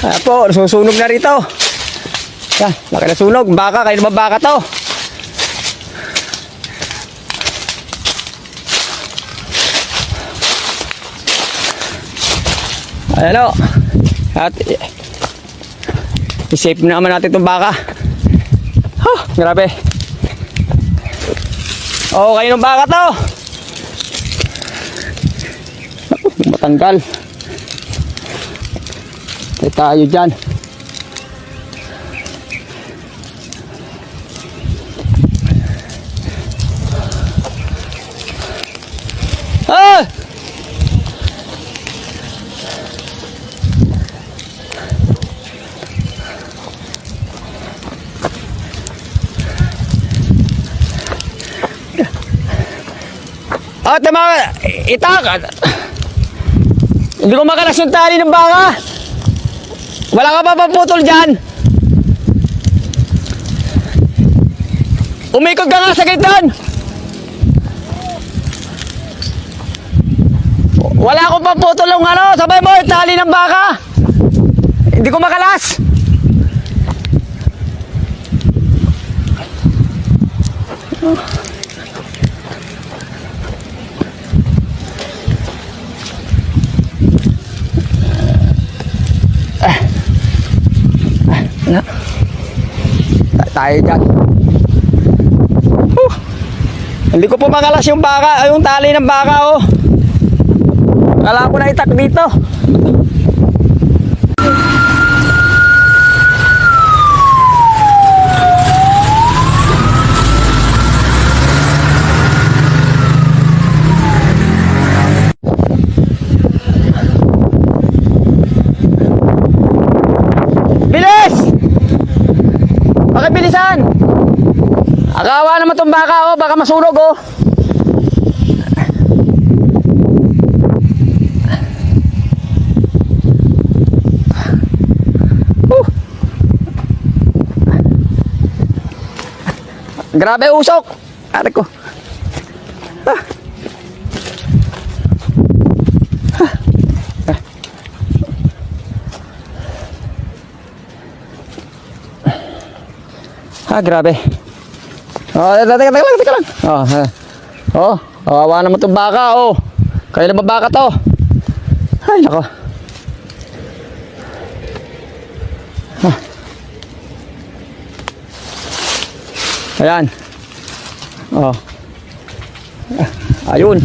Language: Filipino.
Ayan po, susunog na rito. Yan, laki na sunog. Baka, kayo naman baka to. Ayan o. At i- i-save naman natin itong baka. Huh, grabe. Oo, kayo ng baka to. Naku, matanggal. Tayo tayo dyan. Ah! At mga itak. Hindi ko makalas yung tali ng baka. Wala ka pa paputol dyan. Umikot ka nga sa gitan. Wala akong paputol ng ano. Sabay mo, tali ng baka. Hindi ko makalas. Ta- tayo dyan. Hindi ko po makalas yung baka, yung tali ng baka oh. Akala ko na itak dito. Akawa naman tong baka oh, baka masunog oh. Grabe usok. Are ko. Ah. Ah, grabe. Oh, teka, teka, lang, teka lang. Oh, ha. Oh, kawawa naman itong baka, oh. Kaya naman baka to. Ay, nako. Ah. Ayan. Oh. Ah, ayun.